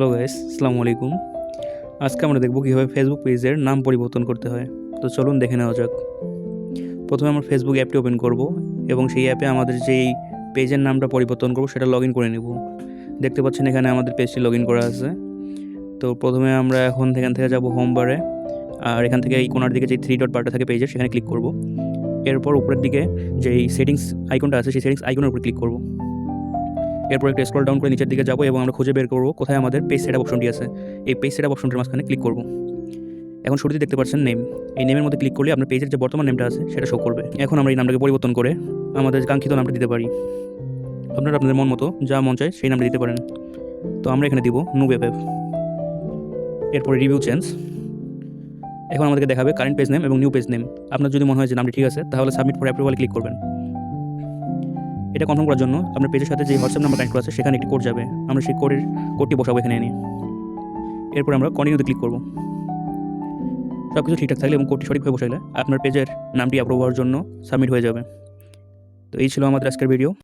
Hello guys আসসালামু আলাইকুম আজকে আমরা দেখব কীভাবে ফেসবুক পেজের নাম পরিবর্তন করতে হয়। তো চলুন দেখে নেওয়া যাক। প্রথমে আমরা ফেসবুক অ্যাপটি ওপেন করব এবং সেই অ্যাপে আমাদের যেই পেজের নামটা পরিবর্তন করব সেটা লগ করে নেব। দেখতে পাচ্ছেন এখানে আমাদের পেজটি লগ করা আছে। তো প্রথমে আমরা এখন এখান থেকে যাব হোম বারে আর এখান থেকে এই কোনার দিকে যে থ্রি ডট বারটা থাকে পেজের সেখানে ক্লিক করব। এরপর উপরের দিকে যেই সেটিংস আইকনটা আছে সেই সেটিংস আইকনের উপর ক্লিক করব। এরপর একটা স্ক্রল ডাউন করে নিচের দিকে যাব এবং আমরা খুঁজে বের করব কোথায় আমাদের পেজ সেট অপশনটি আছে। এই পেজ সেট অপশনটির মাঝখানে ক্লিক করব। এখন শুরুতে দেখতে পাচ্ছেন নেম এই নেমের মধ্যে ক্লিক করলে আপনার পেজের যে বর্তমান নেমটা আছে, সেটা শো করবে। এখন আমরা এই নামটাকে পরিবর্তন করে আমাদের কাঙ্ক্ষিত নামটা দিতে পারি। আপনারা আপনাদের মন মতো যা মন চায় সেই নামটা দিতে পারেন। তো আমরা এখানে দিব নুব এফ এরপরে রিভিউ চেঞ্জ এখন আমাদেরকে দেখাবে কারেন্ট পেজ নেম এবং নিউ পেজ নেম আপনার যদি মনে হয় যে নামটি ঠিক আছে, তাহলে সাবমিট ফর অ্যাপ্রুভালে ক্লিক করবেন। এটা কনফার্ম করার জন্য আপনার পেজের সাথে যে হোয়াটসঅ্যাপ নাম্বার কানেক্ট করা আছে, সেখানে একটি কোড যাবে। আমরা সেই কোডের কোডটি বসাবো এখানে এনে। এরপর আমরা কন্টিনিউতে ক্লিক করব। সব কিছু ঠিকঠাক থাকলে এবং কোডটি সঠিকভাবে বসাইলে আপনার পেজের নামটি অ্যাপ্রুভ হওয়ার জন্য সাবমিট হয়ে যাবে। তো এই ছিল আমাদের আজকের ভিডিও